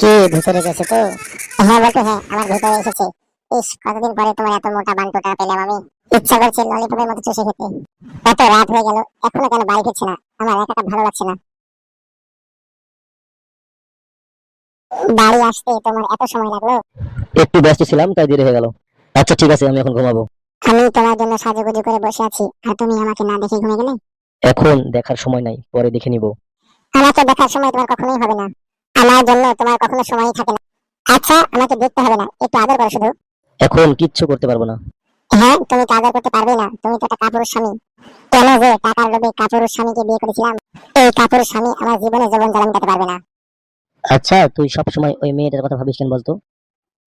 কি ভিতরে গেছে তো? হ্যাঁ বলতো হ্যাঁ আমার ভিতরে এসেছে। ইস কতদিন পরে তোমার এত মোটা বান্টুটা পেলাম আমি। ইচ্ছা করছে ললিপপের মতো চষে খেতে। এত রাত হয়ে গেল এখনও কেন বাড়ি ফিরছে না? আমার একাটা ভালো লাগছে না। বাড়ি আসতে তোমার এত সময় লাগল? একটু ব্যস্ত ছিলাম তাই দেরি হয়ে গেল। আচ্ছা ঠিক আছে আমি এখন ঘুমাবো। আমি তোমার জন্য সাজুগুজু করে বসে আছি আর তুমি আমাকে না দেখে ঘুমিয়ে গেলে? এখন দেখার সময় নাই পরে দেখে নিব। আমাকে দেখার সময় তোমার কখনোই হবে না। আমার জন্য তোমার কখনো সময়ই থাকে না। আচ্ছা আমাকে দেখতে হবে না। একটু আদর করো শুধু। এখন কিচ্ছু করতে পারব না। হ্যাঁ তুমি তো আদর করতে পারবে না। তুমি তো একটা কাপুরুষ স্বামী। কেন যে টাকার লোভে কাপুরুষ স্বামীকে বিয়ে করেছিলাম এই কাপুরুষ স্বামী আমার জীবনে জীবন জ্বালা মেটাতে পারবে না। আচ্ছা তুই সব সময় ওই মেয়েটার কথা ভাবিস কেন বলতো?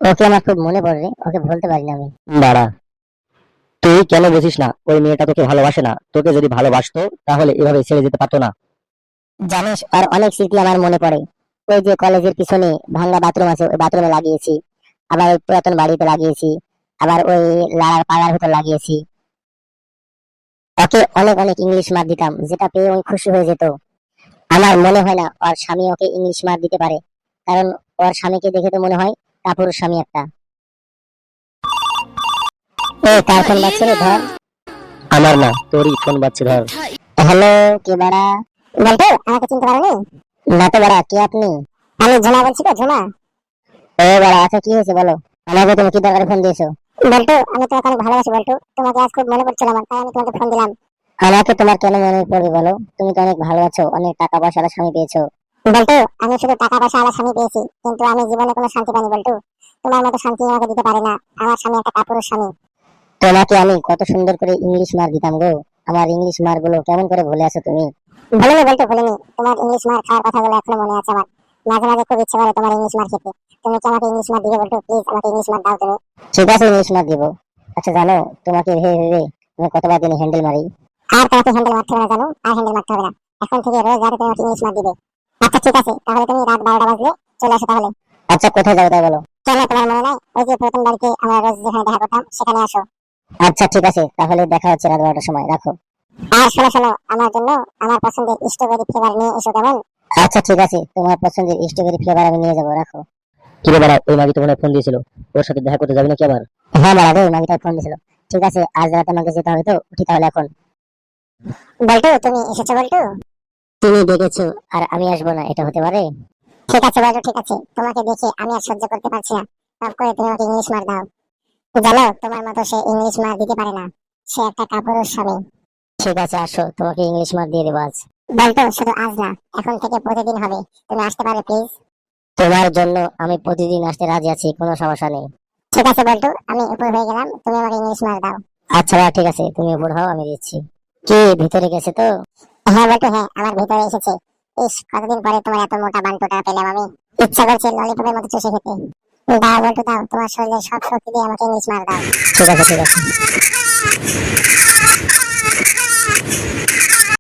ওকে আমার খুব মনে পড়ে রে ওকে বলতে পারি না আমি। দাঁড়া। তুই কেন বুঝিস না ওই মেয়েটা তোকে ভালোবাসে না? তোকে যদি ভালোবাসতো তাহলে এভাবে ছেড়ে যেতে পারতো না। জানিস আর অনেক স্মৃতি আমার মনে পড়ে। ওই যে কলেজের পিছনে ভাঙ্গা বাথরুম আছে ওই বাথরুমে লাগিয়েছি। আবার ওই পুরাতন বাড়িতে লাগিয়েছি আবার ওই লাড়ার পাড়ার ভিতর লাগিয়েছি। ওকে অনেক অনেক ইংলিশ মার দিতাম যেটা পেয়ে ওই খুশি হয়ে যেত। আমার মনে হয় না ওর স্বামী ওকে ইংলিশ মার দিতে পারে কারণ ওর স্বামীকে দেখে তো মনে হয় কাপুরুষ স্বামী একটা। এ কার ফোন বাজছে রে ধর? আমার না তোরই ফোন বাজছে ধর। হ্যালো কে বাড়া? বলতো আমাকে চিনতে পারোনি? না তো বাড়া কে আপনি? আমি ঝুমা বলছি তো ঝুমা। ও বাড়া আচ্ছা কি হয়েছে বলো? আমাকে তুমি কি দরকারে ফোন দিয়েছ? বলতো আমি তোমাকে অনেক ভালোবাসি বলতো তোমাকে আজ খুব মনে পড়ছিল আমার তাই আমি তোমাকে ফোন দিলাম। আমাকে তোমার কেন মনে পড়বে বলো? তুমি তো অনেক ভালো আছো অনেক টাকা পয়সা স্বামী পেয়েছ। বলতো আমি শুধু টাকা পয়সা আলা স্বামী পেয়েছি কিন্তু আমি জীবনে কোনো শান্তি পাইনি বলতো তোমার মতো শান্তি আমাকে দিতে পারে না আমার স্বামী একটা কাপুরুষ স্বামী। তোমাকে আমি কত সুন্দর করে ইংলিশ মার দিতাম গো। আমার ইংলিশ মারগুলো কেমন করে ভুলে আছো তুমি? ভুলিনি বলতো ভুলিনি তোমার ইংলিশ মার খাওয়ার কথাগুলো এখনও মনে আছে আমার। মাঝে মাঝে খুব ইচ্ছে করে তোমার ইংলিশ মার খেতে তুমি কি আমাকে ইংলিশ মার দিবে বলতো? প্লিজ আমাকে ইংলিশ মার দাও তুমি। ঠিক আছে ইংলিশ মার দিব। আচ্ছা জানো তোমাকে ভেবে ভেবে তুমি কতবার দিনে হ্যান্ডেল মারি। আর তোমাকে হ্যান্ডেল মারতে হবে না জানো? আর হ্যান্ডেল মারতে হবে না। এখন থেকে রোজ রাতে তুমি আমাকে ইংলিশ মার দিবে। আচ্ছা ঠিক আছে তাহলে তুমি রাত বারোটা বাজলে চলে আসো তাহলে। আচ্ছা কোথায় যাব তাই বলো? কেন তোমার মনে নাই? ওই যে প্রথম বাড়িতে আমরা রোজ যেখানে দেখা করতাম সেখানে আসো। আচ্ছা ঠিক আছে তাহলে দেখা হচ্ছে রাত বারোটার সময় রাখো। আর শোনো শোনো আমার জন্য আমার পছন্দের স্ট্রবেরি ফ্লেভার নিয়ে এসো কেমন? আচ্ছা ঠিক আছে। তোমার পছন্দের স্ট্রবেরি ফ্লেভার আমি নিয়ে যাব রাখো। কি রে বাড়া ওই মাগি তো মনে ফোন দিয়েছিল। ওর সাথে দেখা করতে যাবি নাকি আবার? হ্যাঁ বাড়া রে মাগিটা ফোন দিছিল ঠিক আছে আজ রাতে আমাকে যেতে হবে তো উঠি তাহলে এখন। বলটু তুমি এসেছ বলটু? তুমি ডেকেছো আর আমি আসব না এটা হতে পারে? ঠিক আছে ঠিক আছে। তোমাকে দেখে আমি আর সহ্য করতে পারছি না। সব করে তুমি আমাকে ইংলিশ মার দাও। জানো তোমার মতো সে ইংলিশ মার দিতে পারে না। সে একটা কাপুরুষ স্বামী। ঠিক আছে আসো তোমাকে ইংলিশ মার দিয়ে দেবো আজ। বলতো শুধু আজ না এখন থেকে প্রতিদিন হবে। তুমি আসতে পারবে প্লিজ তোমার জন্য আমি প্রতিদিন আসতে রাজি আছি কোনো সমস্যা নেই। ঠিক আছে বলতো আমি উপর হয়ে গেলাম তুমি আমাকে ইংলিশ মার দাও। আচ্ছা ঠিক আছে তুমি উপর হও আমি দিচ্ছি। কি ভিতরে গেছে তো? হ্যাঁ বলতো হ্যাঁ আমার ভিতরে এসেছে। ইস কতদিন পরে তোমার এত মোটা বান্টুটা পেলাম আমি। ইচ্ছা করছে ললিপপের মতো চষে খেতে। দাও বলতো দাও তোমার শরীরের সব শক্তি দিয়ে আমাকে ইংলিশ মার দাও। ঠিক আছে ঠিক আছে।